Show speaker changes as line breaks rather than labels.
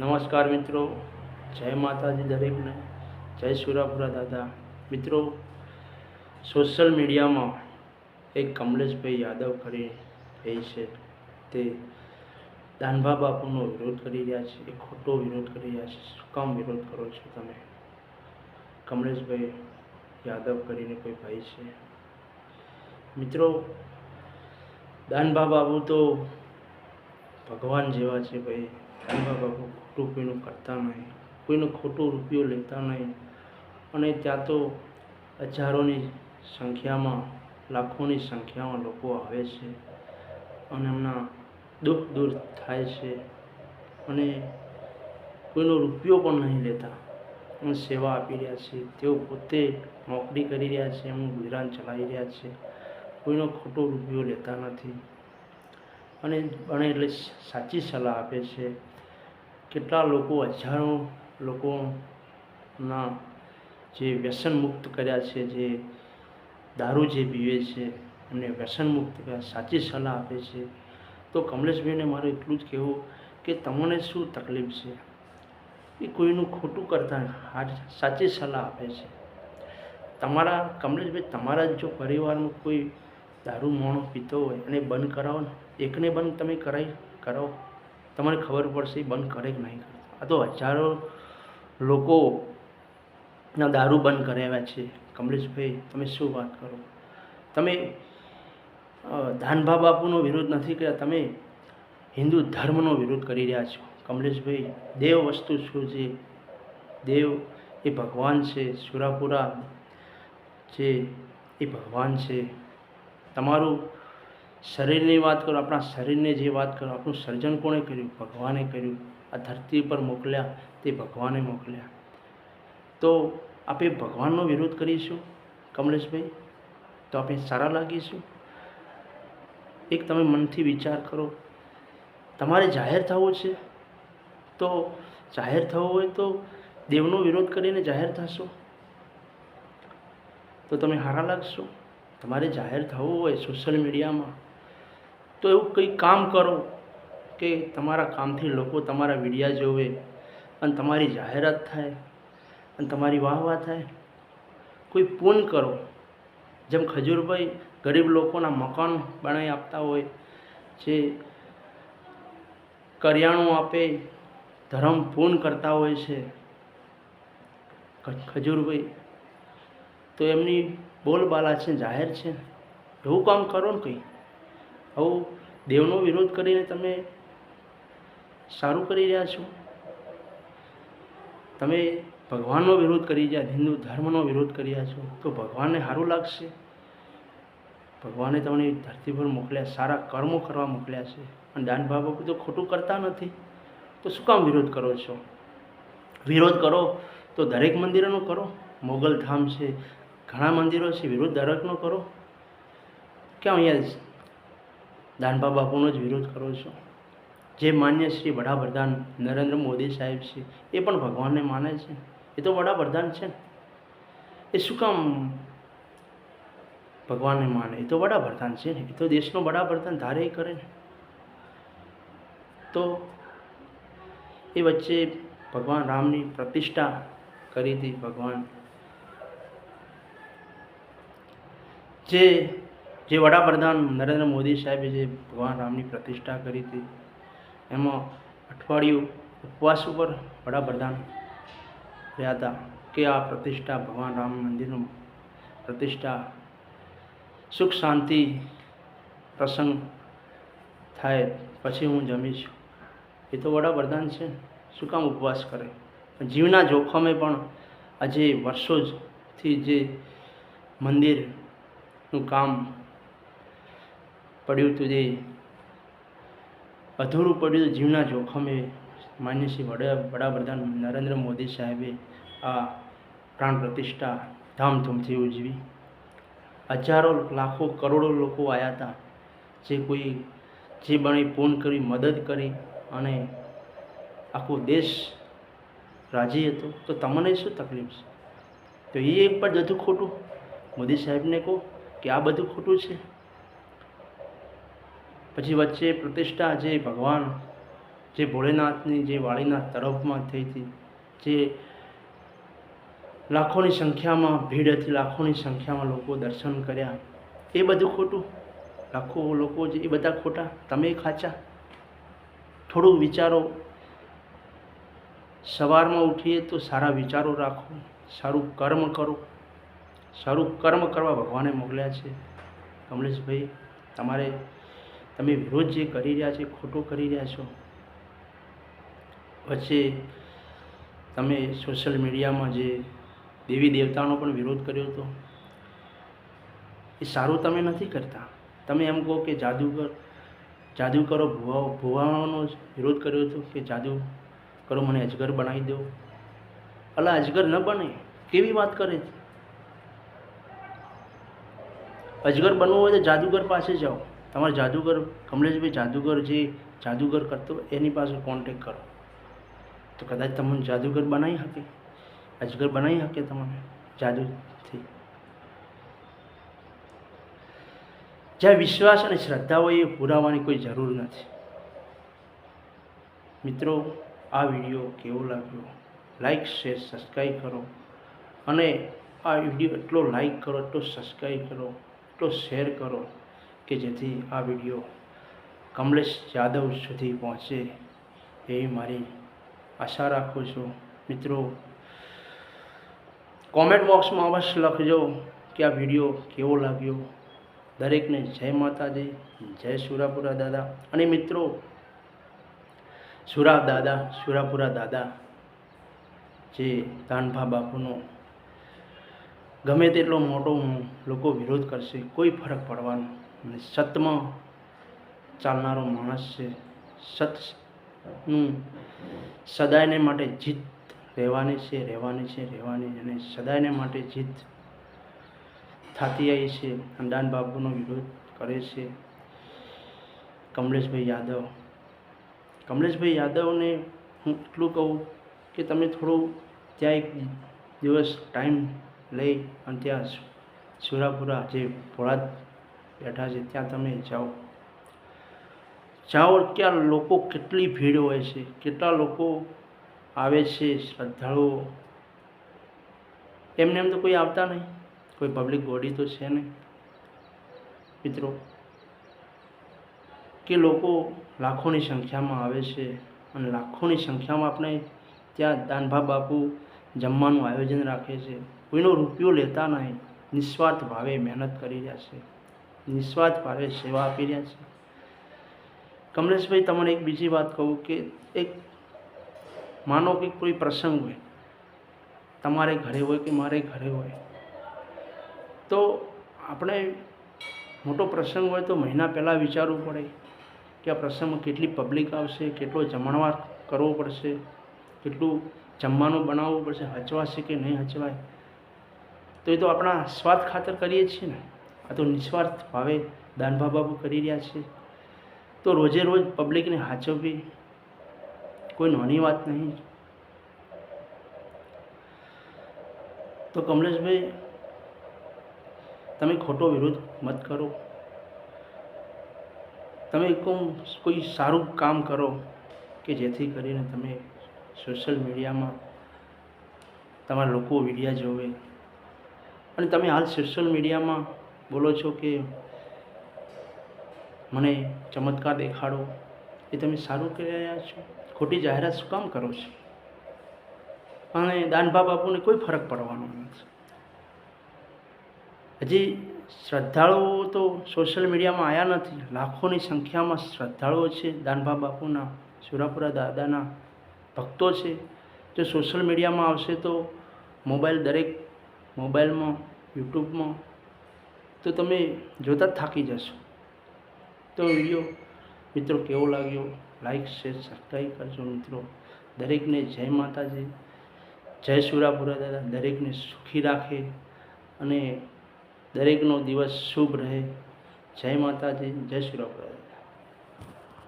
નમસ્કાર મિત્રો. જય માતાજી દરેકને. જય સુરાપુરા દાદા. મિત્રો સોશિયલ મીડિયામાં એક કમલેશભાઈ યાદવ કરી રહી છે તે દાનભા બાપુનો વિરોધ કરી રહ્યા છે. એ ખોટો વિરોધ કરી રહ્યા છે. શું કામ વિરોધ કરો છો તમે? કમલેશભાઈ યાદવ કરીને કોઈ ભાઈ છે? મિત્રો, દાનભા બાબુ તો ભગવાન જેવા છે ભાઈ. દાનભા બાબુ કોઈનું કરતા નહીં, કોઈનો ખોટો રૂપિયો લેતા નહીં. અને ત્યાં તો હજારોની સંખ્યામાં, લાખોની સંખ્યામાં લોકો આવે છે અને એમના દુઃખ દૂર થાય છે અને કોઈનો રૂપિયો પણ નહીં લેતા. અને સેવા આપી રહ્યા છે, તેઓ પોતે નોકરી કરી રહ્યા છે, એમનું ગુજરાન ચલાવી રહ્યા છે. કોઈનો ખોટો રૂપિયો લેતા નથી. અને બને એટલે સાચી સલાહ આપે છે કેટલા લોકો હજારો લોકોના જે વ્યસન મુક્ત કર્યા છે, જે દારૂ જે પીવે છે એમને વ્યસન મુક્ત કર્યા, સાચી સલાહ આપે છે. તો કમલેશભાઈને મારે એટલું જ કહેવું કે તમને શું તકલીફ છે? એ કોઈનું ખોટું કરતા સાચી સલાહ આપે છે. તમારા કમલેશભાઈ, તમારા જો પરિવારમાં કોઈ દારૂ, મોણો પીતો હોય અને બંધ કરાવો ને, એકને બંધ તમે કરાવી કરાવો. તમને ખબર પડશે બંધ કરે કે નહીં કરે. આ તો હજારો લોકોના દારૂ બંધ કરાવ્યા છે. કમલેશભાઈ, તમે શું વાત કરો? તમે ધાનભા બાપુનો વિરોધ નથી કર્યા, તમે હિન્દુ ધર્મનો વિરોધ કરી રહ્યા છો. કમલેશભાઈ, દેવ વસ્તુ શું છે? દેવ એ ભગવાન છે. સુરાપુરા જે એ ભગવાન છે. તમારું શરીરની વાત કરો, આપણા શરીરની જે વાત કરો, આપણું સર્જન કોણે કર્યું? ભગવાને કર્યું. આ ધરતી પર મોકલ્યા, તે ભગવાને મોકલ્યા. તો આપણે ભગવાનનો વિરોધ કરીશું, કમલેશભાઈ? તો આપણે સારા લાગીશું? એક તમે મનથી વિચાર કરો. તમારે જાહેર થવું છે? તો જાહેર થવું હોય તો દેવનો વિરોધ કરીને જાહેર થશો. તો તમે સારા લાગશો? તમારે જાહેર થવું હોય સોશિયલ મીડિયામાં. તો એવું કંઈ કામ કરો કે તમારા કામથી લોકો તમારા વિડીયા જોવે અને તમારી જાહેરાત થાય અને તમારી વાહ વાહ થાય. કોઈ પૂન કરો. જેમ ખજૂરભાઈ ગરીબ લોકોના મકાન બનાવી આપતા હોય, જે કરિયાણું આપે, ધર્મ પૂન કરતા હોય છે. ખજૂરભાઈ, તો એમની બોલબાલા છે, જાહેર છે. એવું કામ કરો ને કંઈ. આવું દેવનો વિરોધ કરીને તમે સારું કરી રહ્યા છો? તમે ભગવાનનો વિરોધ કરી રહ્યા, હિન્દુ ધર્મનો વિરોધ કરી રહ્યા છો, તો ભગવાનને સારું લાગશે? ભગવાને તમને ધરતી પર મોકલ્યા, સારા કર્મો કરવા મોકલ્યા છે. અને દાન બાબા તો ખોટું કરતા નથી. તો શું કામ વિરોધ કરો છો? વિરોધ કરો તો દરેક મંદિરોનો કરો. મોગલ ધામ છે, ઘણા મંદિરો છે, વિરોધ દરેકનો કરો. કેમ અહીંયા દાનબા બાપુનો જ વિરોધ કરો છો. જે માન્ય શ્રી વડાપ્રધાન નરેન્દ્ર મોદી સાહેબ છે, એ પણ ભગવાનને માને છે. એ તો વડાપ્રધાન છે. એ શું કામ ભગવાનને માને? એ તો વડાપ્રધાન છે ને. એ તો દેશનો વડાપ્રધાન ધારે કરે ને. તો એ વચ્ચે ભગવાન રામની પ્રતિષ્ઠા કરી હતી ભગવાન. જે જે વડાપ્રધાન નરેન્દ્ર મોદી સાહેબે જે ભગવાન રામની પ્રતિષ્ઠા કરી હતી, એમાં અઠવાડિયું ઉપવાસ ઉપર વડાપ્રધાન રહ્યા હતા કે આ પ્રતિષ્ઠા ભગવાન રામ મંદિરનું પ્રતિષ્ઠા, સુખ શાંતિ પ્રસંગ થાય, પછી હું જમીશ. એ તો વડાપ્રધાન છે, શું કામ ઉપવાસ કરે? જીવના જોખમે પણ આજે વર્ષોથી જે મંદિરનું કામ પડ્યું હતું જે અધૂરું પડ્યું જીવના જોખમે માન્ય શ્રી વડા વડાપ્રધાન નરેન્દ્ર મોદી સાહેબે આ પ્રાણ પ્રતિષ્ઠા ધામધૂમથી ઉજવી. હજારો લાખો કરોડો લોકો આવ્યા હતા. જે કોઈ, જે બની ફોન કરી મદદ કરી અને આખો દેશ રાજી હતો. તો તમને શું તકલીફ છે? તો એ એક પણ બધું ખોટું. મોદી સાહેબને કહો કે આ બધું ખોટું છે. પછી વચ્ચે પ્રતિષ્ઠા જે ભગવાન, જે ભોળેનાથની, જે વાળીનાથ તરફમાં થઈ હતી, જે લાખોની સંખ્યામાં ભીડ હતી, લાખોની સંખ્યામાં લોકો દર્શન કર્યા. એ બધું ખોટું. લાખો લોકો જે, એ બધા ખોટા. તમે ખાચા. થોડું વિચારો. સવારમાં ઉઠીએ તો સારા વિચારો રાખો. સારું કર્મ કરો. સારું કર્મ કરવા ભગવાને મોકલ્યા છે. કમલેશભાઈ, તમારે તમે વિરોધ જે કરી રહ્યા છે ખોટો કરી રહ્યા છો? પછી તમે સોશિયલ મીડિયામાં જે દેવી દેવતાનો પણ વિરોધ કર્યો હતો. એ સારું તમે નથી કરતા. તમે એમ કહો કે જાદુગર જાદુ કરો ભુવાનો જ વિરોધ કર્યો હતો કે જાદુ કરો મને અજગર બનાવી દો. અલા અજગર ન બને. કેવી વાત કરે છે? અજગર બનવું હોય તો જાદુગર પાસે જાઓ. તમારે જાદુગર, કમલેશભાઈ જાદુગર જે જાદુગર કરતો, એની પાસે કોન્ટેક કરો. તો કદાચ તમને જાદુગર બનાવી શકે. અજગર બનાવી શકે તમને જાદુથી. જ્યાં વિશ્વાસ અને શ્રદ્ધા હોય એ પુરાવાની કોઈ જરૂર નથી. મિત્રો, આ વીડિયો કેવો લાગ્યો? લાઈક શેર સબસ્ક્રાઈબ કરો. અને આ વીડિયો એટલો લાઈક કરો, એટલો સબસ્ક્રાઈબ કરો, એટલો શેર કરો. કે જેથી આ વીડિયો કમલેશ યાદવ સુધી પહોંચે એવી મારી આશા રાખું છું. મિત્રો કોમેન્ટ બોક્સમાં અવશ્ય લખજો કે આ વીડિયો કેવો લાગ્યો. દરેકને જય માતાજી, જય સુરાપુરા દાદા. અને મિત્રો, સુરા દાદા, સુરાપુરા દાદા, જે દાનભા બાપુનો ગમે તેટલો મોટો લોકો વિરોધ કરશે, કોઈ ફરક પડવાનો અને સતમાં ચાલનારો માણસ છે. સતનું સદાયને માટે જીત રહેવાની છે રહેવાની છે, રહેવાની અને સદાયને માટે જીત થતી આવી છે. અંદાન બાબુનો વિરોધ કરે છે. કમલેશભાઈ યાદવ. કમલેશભાઈ યાદવને હું એટલું કહું કે તમે થોડું ત્યાં એક દિવસ ટાઈમ લઈ અને ત્યાં સુરાપુરા જે ભોળા બેઠા છે, ત્યાં તમે જાઓ. જાઓ ત્યાં લોકો કેટલી ભીડ હોય છે, કેટલા લોકો આવે છે, શ્રદ્ધાળુઓ. એમને એમ તો કોઈ આવતા નહીં, કોઈ પબ્લિક બોડી તો છે નહીં. મિત્રો, કે લોકો લાખોની સંખ્યામાં આવે છે અને લાખોની સંખ્યામાં આપણે ત્યાં દાનભા બાપુ જમવાનું આયોજન રાખે છે. કોઈનો રૂપિયો લેતા નહીં, નિસ્વાર્થ ભાવે મહેનત કરી રહ્યા છે. નિસ્વાર્થ ભાવે સેવા આપી રહ્યા છે. કમલેશભાઈ, તમને એક બીજી વાત કહું કે એક માનો કે કોઈ પ્રસંગ હોય, તમારે ઘરે હોય કે મારે ઘરે હોય, તો આપણે મોટો પ્રસંગ હોય તો મહિના પહેલાં વિચારવું પડે કે આ પ્રસંગમાં કેટલી પબ્લિક આવશે, કેટલો જમણવાર કરવો પડશે, કેટલું જમવાનું બનાવવું પડશે, હચવાશે કે નહીં હચવાય. તો એ તો આપણા સ્વાદ ખાતર કરીએ છીએ ને. આ તો નિસ્વાર્થ ભાવે દાનભા બાબુ કરી રહ્યા છે. તો રોજે રોજ પબ્લિકને હાચવવી કોઈ નાની વાત નહીં. તો કમલેશભાઈ, તમે ખોટો વિરોધ મત કરો. તમે કોઈ સારું કામ કરો કે જેથી કરીને તમે સોશિયલ મીડિયામાં તમારા લોકો વિડીયા જોવે. અને તમે હાલ સોશિયલ મીડિયામાં બોલો છો કે મને ચમત્કાર દેખાડો, એ તમે સારું કરી રહ્યા છો? ખોટી જાહેરાત શું કામ કરો છો? અને દાનભા બાપુને કોઈ ફરક પડવાનો નથી. હજી શ્રદ્ધાળુઓ તો સોશિયલ મીડિયામાં આવ્યા નથી. લાખોની સંખ્યામાં શ્રદ્ધાળુઓ છે દાનભા બાપુના, સુરાપુરા દાદાના ભક્તો છે. જો સોશિયલ મીડિયામાં આવશે તો મોબાઈલ દરેક મોબાઈલમાં, યુટ્યુબમાં તો તમે જોતા જ થાકી જશો. તો વીડિયો મિત્રો કેવો લાગ્યો? લાઈક શેર સબસ્ક્રાઈબ કરજો મિત્રો. દરેકને જય માતાજી. જય સુરાપુરા દાદા. દરેકને સુખી રાખે અને દરેકનો દિવસ શુભ રહે. જય માતાજી. જય સુરાપુરા